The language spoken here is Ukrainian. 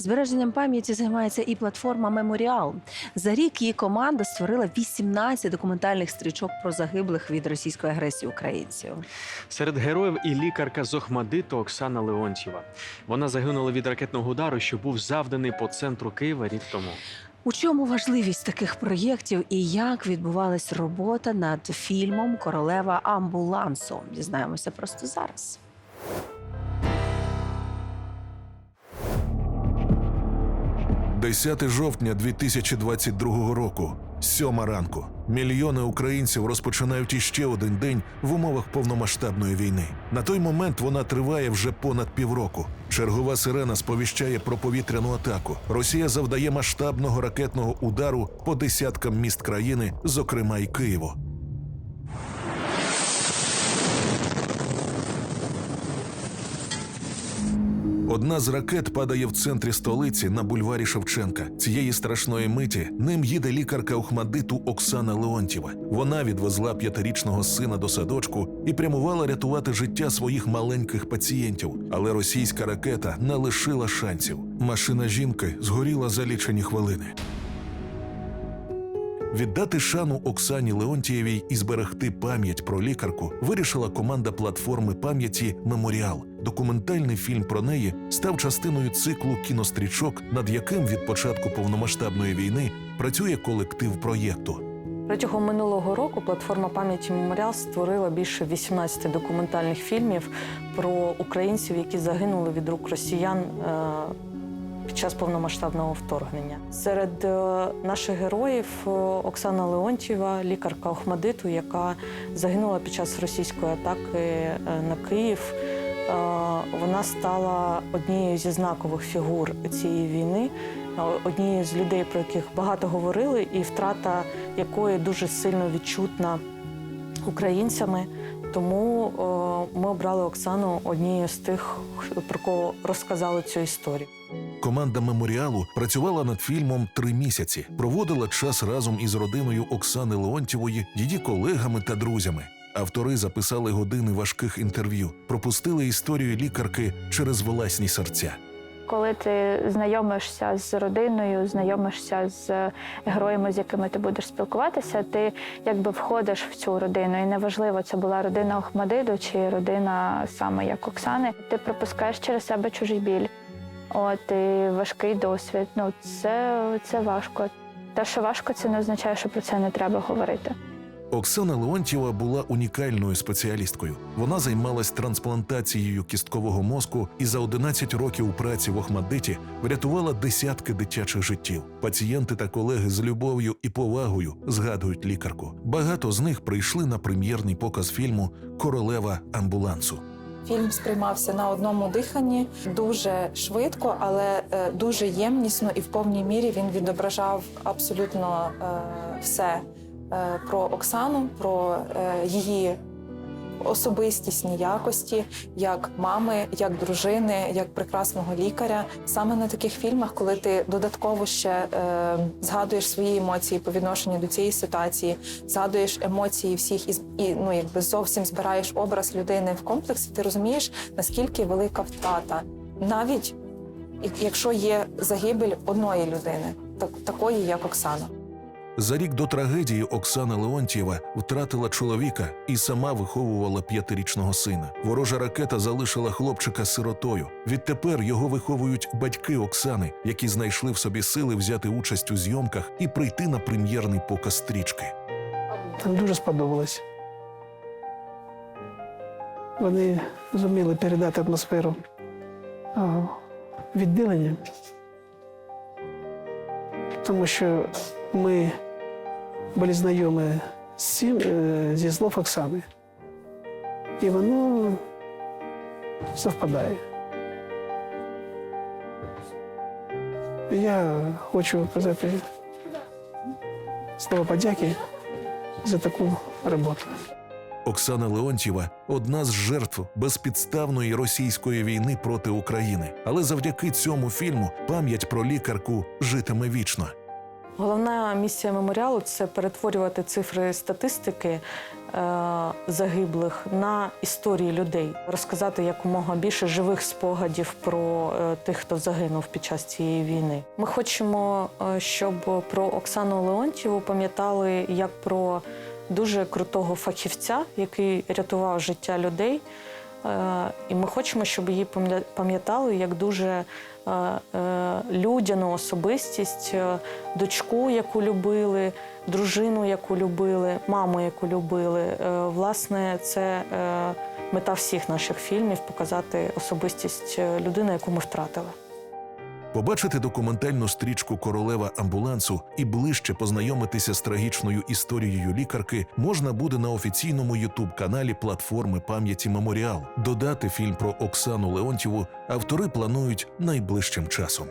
Збереженням пам'яті займається і платформа Меморіал. За рік її команда створила 18 документальних стрічок про загиблих від російської агресії українців. Серед героїв і лікарка з Охмадиту Оксана Леонтьєва. Вона загинула від ракетного удару, що був завданий по центру Києва рік тому. У чому важливість таких проєктів і як відбувалась робота над фільмом Королева амбулансу? Дізнаємося просто зараз. – 10 жовтня 2022 року, сьома ранку. Мільйони українців розпочинають іще один день в умовах повномасштабної війни. На той момент вона триває вже понад півроку. Чергова сирена сповіщає про повітряну атаку. Росія завдає масштабного ракетного удару по десяткам міст країни, зокрема й Києву. Одна з ракет падає в центрі столиці на бульварі Шевченка. Цієї страшної миті ним їде лікарка Охмадиту Оксана Леонтьєва. Вона відвезла п'ятирічного сина до садочку і прямувала рятувати життя своїх маленьких пацієнтів. Але російська ракета не лишила шансів. Машина жінки згоріла за лічені хвилини. Віддати шану Оксані Леонтієвій і зберегти пам'ять про лікарку вирішила команда платформи пам'яті Меморіал. Документальний фільм про неї став частиною циклу кінострічок, над яким від початку повномасштабної війни працює колектив проєкту. Протягом минулого року платформа пам'яті Меморіал створила більше 18 документальних фільмів про українців, які загинули від рук росіян е, під час повномасштабного вторгнення. Серед е, наших героїв е, Оксана Леонтьєва, лікарка Охмадиту, яка загинула під час російської атаки на Київ. Вона стала однією зі знакових фігур цієї війни, однією з людей, про яких багато говорили, і втрата якої дуже сильно відчутна українцями. Тому ми обрали Оксану однією з тих, про кого розказали цю історію. Команда меморіалу працювала над фільмом три місяці, проводила час разом із родиною Оксани Леонтьєвої, її колегами та друзями. Автори записали години важких інтерв'ю, пропустили історію лікарки через власні серця. Коли ти знайомишся з родиною, знайомишся з героями, з якими ти будеш спілкуватися, ти якби входиш в цю родину. І неважливо, це була родина Охмадиду чи родина саме як Оксани. Ти пропускаєш через себе чужий біль. От і важкий досвід. Ну це, це важко. Те, що важко, це не означає, що про це не треба говорити. Оксана Леонтьєва була унікальною спеціалісткою. Вона займалась трансплантацією кісткового мозку і за 11 років праці в Охмадиті врятувала десятки дитячих життів. Пацієнти та колеги з любов'ю і повагою згадують лікарку. Багато з них прийшли на прем'єрний показ фільму Королева амбулансу. Фільм сприймався на одному диханні дуже швидко, але е, дуже ємнісно і в повній мірі він відображав абсолютно е, все про Оксану, про е, її особистісні якості, як мами, як дружини, як прекрасного лікаря. Саме на таких фільмах, коли ти додатково ще е, згадуєш свої емоції по відношенню до цієї ситуації, згадуєш емоції всіх і, і ну якби зовсім збираєш образ людини в комплексі, ти розумієш, наскільки велика втрата, навіть якщо є загибель одної людини, так, такої як Оксана. За рік до трагедії Оксана Леонтьєва втратила чоловіка і сама виховувала п'ятирічного сина. Ворожа ракета залишила хлопчика сиротою. Відтепер його виховують батьки Оксани, які знайшли в собі сили взяти участь у зйомках і прийти на прем'єрний показ стрічки. Нам дуже сподобалось. Вони зуміли передати атмосферу відділення, тому що ми були знайомі з цим, е, зі слов Оксани. І воно совпадає. Я хочу казати слово подяки за таку роботу. Оксана Леонтьєва одна з жертв безпідставної російської війни проти України. Але завдяки цьому фільму пам'ять про лікарку житиме вічно. Головна місія меморіалу це перетворювати цифри статистики е, загиблих на історії людей, розказати якомога більше живих спогадів про е, тих, хто загинув під час цієї війни. Ми хочемо, е, щоб про Оксану Леонтьєву пам'ятали як про дуже крутого фахівця, який рятував життя людей. І ми хочемо, щоб її пам'я- пам'ятали як дуже людяну особистість, е, дочку, яку любили, дружину, яку любили, маму, яку любили. Е, Власне, це е, мета всіх наших фільмів показати особистість е, людини, яку ми втратили. Побачити документальну стрічку Королева амбулансу і ближче познайомитися з трагічною історією лікарки можна буде на офіційному ютуб-каналі платформи пам'яті Меморіал. Додати фільм про Оксану Леонтьєву автори планують найближчим часом.